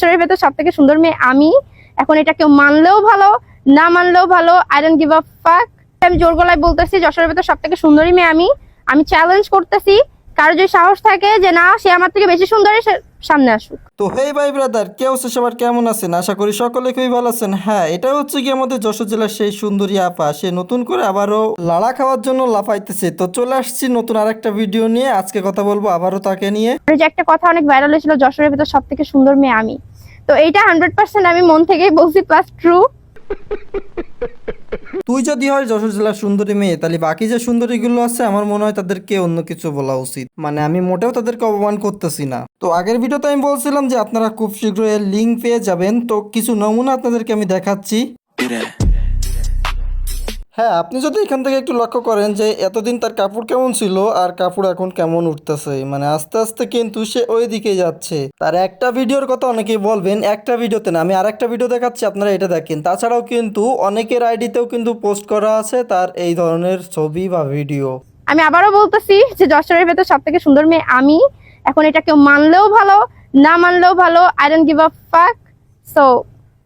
যশোরের ভেতর সব থেকে সুন্দর মেয়ে আমি। এখন এটা কেউ মানলেও ভালো না মানলেও ভালো আই ডোন্ট গিভ আ ফাক আমি জোর গলায় বলতেছি যশোরের ভেতর সব থেকে সুন্দরী মেয়ে আমি। আমি চ্যালেঞ্জ করতেছি কারও যদি সাহস থাকে যে না সে আমার থেকে বেশি সুন্দরী সামনে আসুক। তো হেই ভাই ব্রাদার কে হচ্ছে সবার কেমন আছেন? আশা করি সকলে খুবই ভালো আছেন। হ্যাঁ এটা হচ্ছে কি আমাদের যশোর জেলার সেই সুন্দরী আপা। সে নতুন করে আবারও লাড়া খাওয়ার জন্য লাফাইতেছে। তো চলে আসছি নতুন আরেকটা ভিডিও নিয়ে। আজকে কথা বলব আবারও তাকে নিয়ে। যে একটা কথা অনেক ভাইরাল হয়েছিল যশোরের ভেতর সব থেকে সুন্দর মেয়ে আমি। তো এইটা হান্ড্রেড পার্সেন্ট আমি মন থেকেই বলছি প্লাস ট্রু তুই যদি হয় যশোর জেলার সুন্দরী মেয়ে তাহলে বাকি যে সুন্দরীগুলো আছে আমার মনে হয় তাদেরকে অন্য কিছু বলা উচিত। মানে আমি মোটেও তাদেরকে অপমান করতেছি না। তো আগের ভিডিওতে আমি বলছিলাম যে আপনারা খুব শীঘ্রই এর লিঙ্ক পেয়ে যাবেন। তো কিছু নমুনা আপনাদেরকে আমি দেখাচ্ছি। হ্যাঁ আপনি যদি এখান থেকে একটু লক্ষ্য করেন যে এতদিন তার কাপড় কেমন ছিল আর কাপড় এখন কেমন উঠতেছে মানে আস্তে আস্তে কিন্তু সে ওই দিকে যাচ্ছে। তার একটা ভিডিওর কথা অনেকেই বলবেন, একটা ভিডিওতে না, আমি আরেকটা ভিডিও দেখাচ্ছি, আপনারা এটা দেখেন। তাছাড়াও কিন্তু অনেকের আইডিতেও কিন্তু পোস্ট করা আছে তার এই ধরনের ছবি বা ভিডিও। আমি আবারও বলতেছি যে যশোরের ভেতর সব থেকে সুন্দর মেয়ে আমি। এখন এটা কেউ মানলেও ভালো, না মানলেও ভালো আই ডোন্ট গিভ আ ফাক সো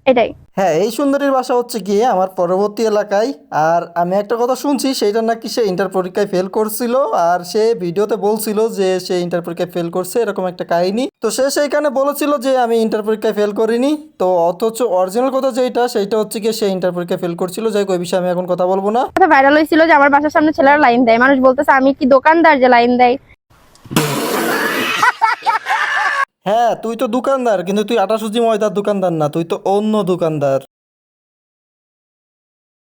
এটাই। হ্যাঁ এই সুন্দরীর বাসা হচ্ছে গিয়ে আমার পরবর্তী এলাকায়। আর আমি একটা কথা শুনছি সেইটা নাকি সে ইন্টার পরীক্ষায় ফেল করছিল আর সে ভিডিওতে বলছিল যে সে ইন্টার পরীক্ষায় ফেল করছে এরকম একটা কাহিনী। তো সে সেইখানে বলেছিল যে আমি ইন্টার পরীক্ষায় ফেল করিনি। তো অথচ অরিজিনাল কথা যেটা সেইটা হচ্ছে গিয়ে সে ইন্টার পরীক্ষায় ফেল করছিল। যাই ওই বিষয়ে আমি এখন কথা বলব না। কথা ভাইরাল হয়েছিল যে আমার বাসার সামনে ছেলেরা লাইন দেয়। মানুষ বলতেছে আমি কি দোকানদার যে লাইন দেয়? হ্যাঁ তুই তো দোকানদার, কিন্তু তুই আটা সুজি ময়দার দোকানদার না, তুই তো অন্য দোকানদার।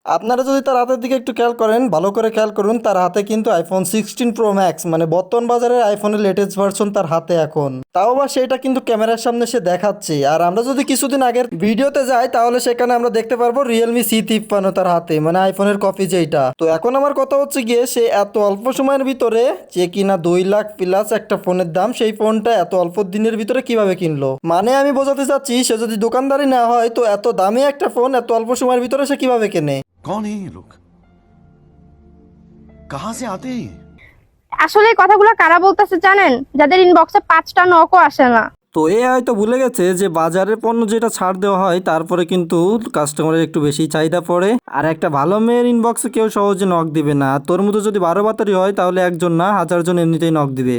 আপনারা যদি তার হাতের দিকে একটু খেয়াল করেন, ভালো করে খেয়াল করুন, তার হাতে কিন্তু আইফোন সিক্সটিন প্রো ম্যাক্স মানে বর্তমান বাজারের আইফোনের লেটেস্ট ভার্সন তার হাতে এখন। তাও বা সেটা কিন্তু ক্যামেরার সামনে সে দেখাচ্ছে। আর আমরা যদি কিছুদিন আগের ভিডিওতে যাই, তাহলে সেখানে আমরা দেখতে পারব রিয়েলমি সি তিপ্পান্ন তার হাতে মানে আইফোনের কপি যেটা তো এখন আমার কথা হচ্ছে গিয়ে, সে এত অল্প সময়ের ভিতরে, যে কিনা দুই লাখ প্লাস একটা ফোনের দাম, সেই ফোনটা এত অল্প দিনের ভিতরে কীভাবে কিনলো? মানে আমি বোঝাতে চাচ্ছি, সে যদি দোকানদারি না হয়, তো এত দামি একটা ফোন, এত অল্প সময়ের ভিতরে সে কীভাবে কেনে? कौन है ये लोग कहां से आते हैं ये? আসলে এই কথাগুলো কারা বলতেছে জানেন যাদের ইনবক্সে পাঁচটা নকও আসে না তো এ হয়তো ভুলে গেছে যে বাজারের পণ্য যেটা ছাড় দেওয়া হয় তারপরে কিন্তু কাস্টমারের একটু বেশি চাহিদা পড়ে আর একটা ভালো মেয়ের ইনবক্সে কেউ সহজে নক দিবে না আর তোর মতো যদি বারো বাতারি হয় তাহলে একজন না হাজার জন এমনিতেই নক দিবে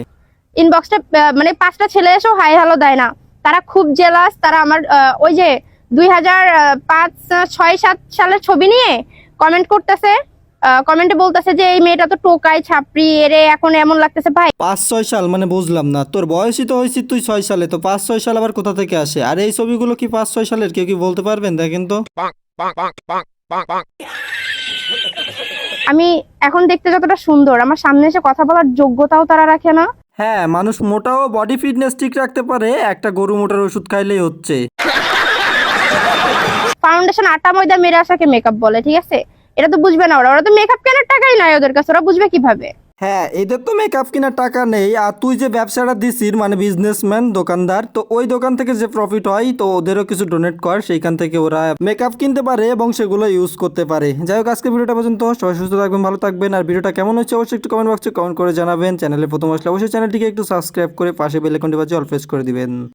ইনবক্সটা মানে পাঁচটা ছেলে এসেও হাই হ্যালো দেয় না তারা খুব জেলাস তারা আমার আহ, ওই যে দুই হাজার পাঁচ ছয় সাত সালের ছবি নিয়ে কমেন্ট করতেছে কমেন্টে বলতেছে যে এই মেয়েটা তো টোকাই ছাপড়ি এরে এখন এমন লাগতেছে। ভাই পাঁচ ছয় সাল মানে বুঝলাম না। তোর বয়সই তো হয়েছি তুই ছয় সালে তো পাঁচ ছয় সাল আবার কোথা থেকে আসে? আর এই ছবিগুলো কি পাঁচ ছয় সালের? কেউ কি বলতে পারবেন? দেখেন তো। আমি এখন দেখতে যতটা সুন্দর আমার সামনে এসে কথা বলার যোগ্যতাও তারা রাখে না। হ্যাঁ মানুষ মোটাও বডি ফিটনেস ঠিক রাখতে পারে একটা গরু মোটার ওষুধ খাইলেই হচ্ছে। ফাউন্ডেশন আটা, ময়দা মেরে আসাকে মেকআপ বলে, ঠিক আছে? এটা তো বুঝবে না ওরা। ওরা তো মেকআপ কেনার টাকাই নাই ওদের কাছে, ওরা বুঝবে কীভাবে? হ্যাঁ এদের তো মেকআপ কেনার টাকা নেই। আর তুই যে ব্যবসাটা দিছিস মানে বিজনেসম্যান দোকানদার, তো ওই দোকান থেকে যে প্রফিট হয়, তো ওদেরও কিছু ডোনেট কর। সেইখান থেকে ওরা মেকআপ কিনতে পারে এবং সেগুলো ইউজ করতে পারে। যাই হোক, আজকে ভিডিওটা পর্যন্ত সবাই সুস্থ থাকবেন, ভালো থাকবেন। আর ভিডিওটা কেমন হচ্ছে অবশ্যই একটু কমেন্ট বক্সে কমেন্ট করে জানাবেন। চ্যানেলে প্রথম আসলে অবশ্যই চ্যানেলটিকে একটু সাবস্ক্রাইব করে পাশে বেল আইকনটি বাজে অল প্রেস করে দিবেন।